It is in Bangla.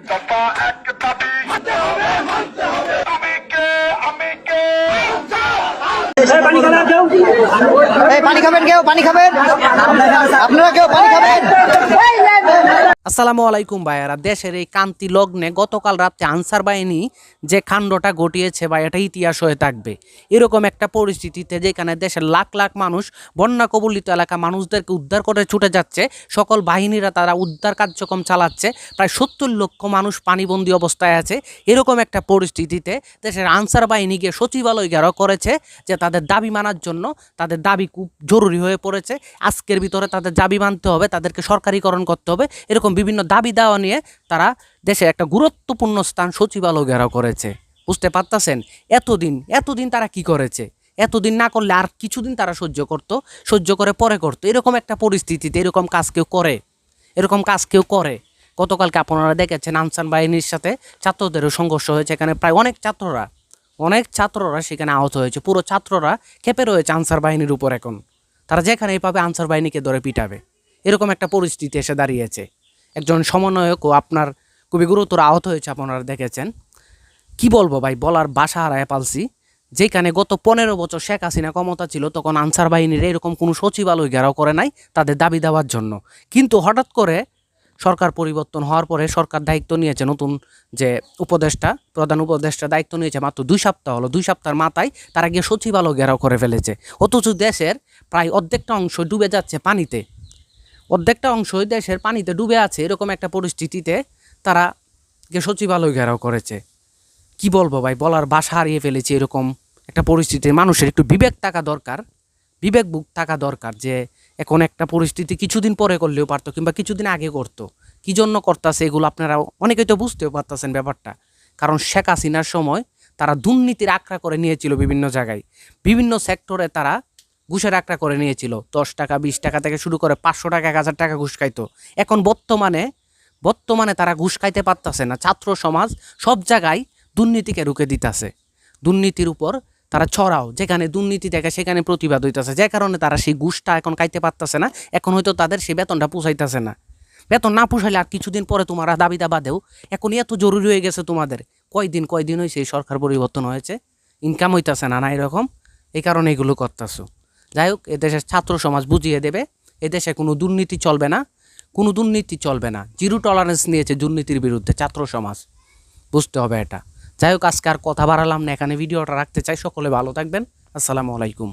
দফা এক দাবি। তুমি কে? আমি কে? এই পানি খাবেন কেউ? পানি খাবেন আপনারা কেউ পানি খাবেন আসসালামু আলাইকুম ভাইয়ারা। দেশের এই কান্তি লগ্নে গতকাল রাত্রে আনসার বাহিনী যে কাণ্ডটা ঘটিয়েছে বা এটা ইতিহাস হয়ে থাকবে। এরকম একটা পরিস্থিতিতে যেখানে দেশের লাখ লাখ মানুষ, বন্যা কবলিত এলাকা মানুষদেরকে উদ্ধার করে ছুটে যাচ্ছে, সকল বাহিনীরা তারা উদ্ধার কার্যক্রম চালাচ্ছে, প্রায় সত্তর লক্ষ মানুষ পানিবন্দী অবস্থায় আছে। এরকম একটা পরিস্থিতিতে দেশের আনসার বাহিনী গিয়ে সচিবালয় ঘেরাও করেছে যে তাদের দাবি মানার জন্য তাদের দাবি খুব জরুরি হয়ে পড়েছে। আজকের ভিতরে তাদের দাবি মানতে হবে, তাদেরকে সরকারিকরণ করতে হবে। এরকম বিভিন্ন দাবি দাওয়া নিয়ে তারা দেশে একটা গুরুত্বপূর্ণ স্থান সচিবালয় ঘেরাও করেছে। বুঝতে পারতেছেন? এতদিন এতদিন তারা কি করেছে? এতদিন না করলে আর কিছুদিন তারা সহ্য করতো, সহ্য করে পরে করতো। এরকম একটা পরিস্থিতিতে এরকম কাজ কেউ করে। এরকম কাজ কেউ করে। গতকালকে আপনারা দেখেছেন আনসান বাহিনীর সাথে ছাত্রদেরও সংঘর্ষ হয়েছে। এখানে প্রায় অনেক ছাত্ররা অনেক ছাত্ররা সেখানে আহত হয়েছে। পুরো ছাত্ররা খেপে রয়েছে আনসার বাহিনীর উপর এখন। তারা যেখানেই পাবে আনসার বাহিনীকে ধরে পিটাবে। এরকম একটা পরিস্থিতি এসে দাঁড়িয়েছে। একজন সমন্বয়কও আপনার খুবই গুরুতর আহত হয়েছে আপনারা দেখেছেন। কি বলব ভাই, বলার বাসা হারায় পালছি। যেখানে গত পনেরো বছর শেখ হাসিনা ক্ষমতা ছিল, তখন আনসার বাহিনীর এরকম কোনো সচিবালয় ঘেরাও করে নাই তাদের দাবি দেওয়ার জন্য। কিন্তু হঠাৎ করে সরকার পরিবর্তন হওয়ার পরে সরকার দায়িত্ব নিয়েছে নতুন যে উপদেষ্টা, প্রধান উপদেষ্টা দায়িত্ব নিয়েছে মাত্র দুই সপ্তাহ হলো, দুই সপ্তাহের মাথায় তারা গিয়ে সচিবালয় ঘেরাও করে ফেলেছে। অথচ দেশের প্রায় অর্ধেকটা অংশ ডুবে যাচ্ছে পানিতে। অর্ধেকটা অংশই দেশের পানিতে ডুবে আছে, এরকম একটা পরিস্থিতিতে তারা সচিবালয় ঘেরাও করেছে। কি বলব ভাই, বলার বাসা হারিয়ে ফেলেছি এরকম একটা পরিস্থিতি মানুষের একটু বিবেক থাকা দরকার, বিবেক বুক থাকা দরকার যে এখন একটা পরিস্থিতি কিছুদিন পরে করলেও পারতো কিংবা কিছুদিন আগে করতো। কি জন্য করতেছে এগুলো আপনারা অনেকেই তো বুঝতেও পারতেছেন ব্যাপারটা। কারণ শেখ হাসিনার সময় তারা দুর্নীতির আঁকড়া করে নিয়েছিল বিভিন্ন জায়গায়। বিভিন্ন সেক্টরে তারা ঘুষের আঁকড়া করে নিয়েছিল। দশ টাকা, বিশ টাকা থেকে শুরু করে পাঁচশো টাকা, এক হাজার টাকা ঘুষ খাইতো। এখন বর্তমানে বর্তমানে তারা ঘুষ খাইতে পারতাছে না। ছাত্র সমাজ সব জায়গায় দুর্নীতিকে রুখে দিতেছে। দুর্নীতির উপর তারা ছড়াও। যেখানে দুর্নীতি দেখে সেখানে প্রতিবাদ হইতেছে। যে কারণে তারা সেই ঘুষটা এখন খাইতে পারতেছে না। এখন হয়তো তাদের সেই বেতনটা পুষাইতেছে না। বেতন না পুষাইলে আর কিছুদিন পরে তোমার দাবি দাবা দেও এখন এত জরুরি হয়ে গেছে তোমাদের। কয়দিন কয়দিন হয়েছে সরকার পরিবর্তন হয়েছে? ইনকাম হইতেছে না না এরকম। এই কারণে এগুলো করতেছো। যাই হোক, এদেশের ছাত্র সমাজ বুঝিয়ে দেবে, এদেশে কোনো দুর্নীতি চলবে না, কোনো দুর্নীতি চলবে না। জিরো টলারেন্স নিয়েছে দুর্নীতির বিরুদ্ধে ছাত্র সমাজ। বুঝতে হবে এটা। যাই হোক, আজকে আর কথা বাড়ালাম না, এখানে ভিডিওটা রাখতে চাই। সকলে ভালো থাকবেন। আসসালামু আলাইকুম।